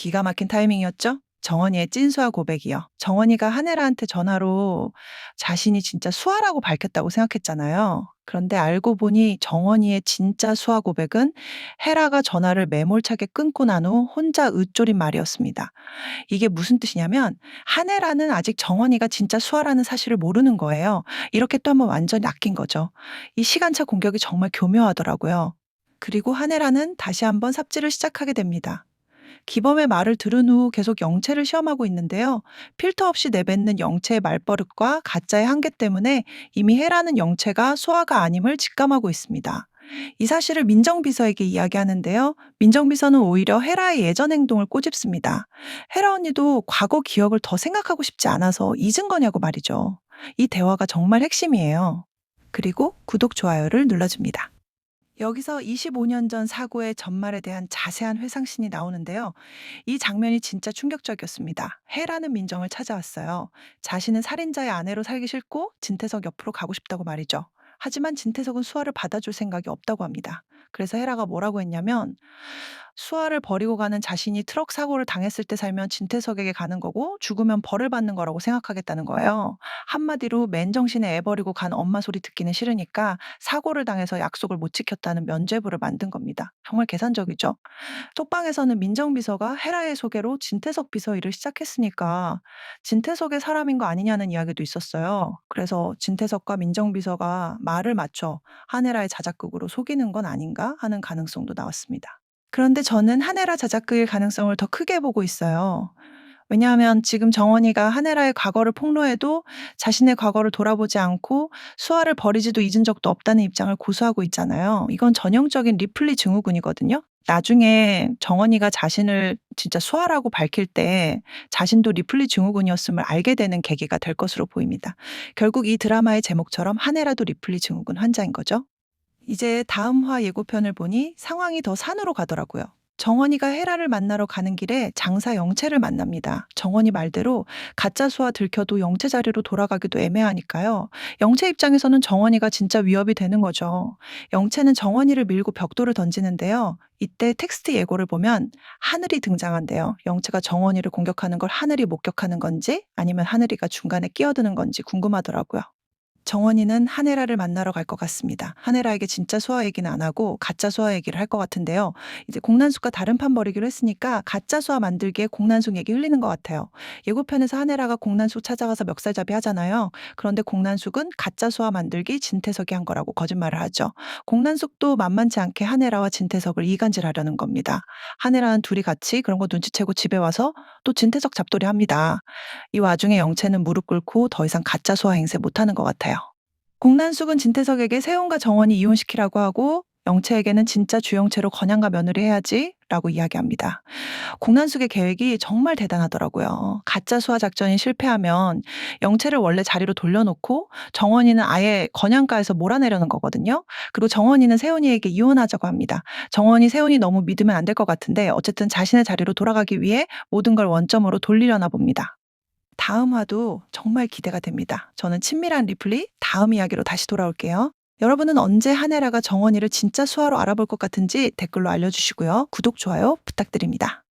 기가 막힌 타이밍이었죠? 정원이의 찐수화 고백이요. 정원이가 한혜라한테 전화로 자신이 진짜 수아라고 밝혔다고 생각했잖아요. 그런데 알고 보니 정원이의 진짜 수아 고백은 헤라가 전화를 매몰차게 끊고 난 후 혼자 으쪼린 말이었습니다. 이게 무슨 뜻이냐면 한혜라는 아직 정원이가 진짜 수아라는 사실을 모르는 거예요. 이렇게 또 한번 완전히 낚인 거죠. 이 시간차 공격이 정말 교묘하더라고요. 그리고 한혜라는 다시 한번 삽질을 시작하게 됩니다. 기범의 말을 들은 후 계속 영채를 시험하고 있는데요. 필터 없이 내뱉는 영채의 말버릇과 가짜의 한계 때문에 이미 해라는 영채가 소아가 아님을 직감하고 있습니다. 이 사실을 민정비서에게 이야기하는데요. 민정비서는 오히려 헤라의 예전 행동을 꼬집습니다. 헤라 언니도 과거 기억을 더 생각하고 싶지 않아서 잊은 거냐고 말이죠. 이 대화가 정말 핵심이에요. 그리고 구독, 좋아요를 눌러줍니다. 여기서 25년 전 사고의 전말에 대한 자세한 회상신이 나오는데요. 이 장면이 진짜 충격적이었습니다. 해라는 민정을 찾아왔어요. 자신은 살인자의 아내로 살기 싫고 진태석 옆으로 가고 싶다고 말이죠. 하지만 진태석은 수아를 받아줄 생각이 없다고 합니다. 그래서 헤라가 뭐라고 했냐면 수아를 버리고 가는 자신이 트럭 사고를 당했을 때 살면 진태석에게 가는 거고 죽으면 벌을 받는 거라고 생각하겠다는 거예요. 한마디로 맨정신에 애 버리고 간 엄마 소리 듣기는 싫으니까 사고를 당해서 약속을 못 지켰다는 면죄부를 만든 겁니다. 정말 계산적이죠. 톡방에서는 민정 비서가 헤라의 소개로 진태석 비서 일을 시작했으니까 진태석의 사람인 거 아니냐는 이야기도 있었어요. 그래서 진태석과 민정 비서가 말을 맞춰 한혜라의 자작극으로 속이는 건 아닌가 하는 가능성도 나왔습니다. 그런데 저는 한혜라 자작극일 가능성을 더 크게 보고 있어요. 왜냐하면 지금 정원이가 한혜라의 과거를 폭로해도 자신의 과거를 돌아보지 않고 수아를 버리지도 잊은 적도 없다는 입장을 고수하고 있잖아요. 이건 전형적인 리플리 증후군이거든요. 나중에 정원이가 자신을 진짜 수아라고 밝힐 때 자신도 리플리 증후군이었음을 알게 되는 계기가 될 것으로 보입니다. 결국 이 드라마의 제목처럼 한혜라도 리플리 증후군 환자인 거죠. 이제 다음 화 예고편을 보니 상황이 더 산으로 가더라고요. 정원이가 헤라를 만나러 가는 길에 장사 영채를 만납니다. 정원이 말대로 가짜 수와 들켜도 영채 자리로 돌아가기도 애매하니까요. 영채 입장에서는 정원이가 진짜 위협이 되는 거죠. 영채는 정원이를 밀고 벽돌을 던지는데요. 이때 텍스트 예고를 보면 하늘이 등장한대요. 영채가 정원이를 공격하는 걸 하늘이 목격하는 건지 아니면 하늘이가 중간에 끼어드는 건지 궁금하더라고요. 정원이는 한혜라를 만나러 갈 것 같습니다. 한혜라에게 진짜 수아 얘기는 안 하고 가짜 수아 얘기를 할 것 같은데요. 이제 공난숙과 다른 판 벌이기로 했으니까 가짜 수아 만들기에 공난숙 얘기 흘리는 것 같아요. 예고편에서 한혜라가 공난숙 찾아가서 멱살잡이 하잖아요. 그런데 공난숙은 가짜 수아 만들기 진태석이 한 거라고 거짓말을 하죠. 공난숙도 만만치 않게 한혜라와 진태석을 이간질하려는 겁니다. 한혜라는 둘이 같이 그런 거 눈치채고 집에 와서 또 진태석 잡돌이 합니다. 이 와중에 영채는 무릎 꿇고 더 이상 가짜 수아 행세 못하는 것 같아요. 공난숙은 진태석에게 세훈과 정원이 이혼시키라고 하고 영채에게는 진짜 주영채로 건양과 며느리 해야지 라고 이야기합니다. 공난숙의 계획이 정말 대단하더라고요. 가짜 수화 작전이 실패하면 영채를 원래 자리로 돌려놓고 정원이는 아예 건양가에서 몰아내려는 거거든요. 그리고 정원이는 세훈이에게 이혼하자고 합니다. 정원이 세훈이 너무 믿으면 안 될 것 같은데 어쨌든 자신의 자리로 돌아가기 위해 모든 걸 원점으로 돌리려나 봅니다. 다음 화도 정말 기대가 됩니다. 저는 친밀한 리플리 다음 이야기로 다시 돌아올게요. 여러분은 언제 한혜라가 정원이를 진짜 수화로 알아볼 것 같은지 댓글로 알려주시고요. 구독, 좋아요 부탁드립니다.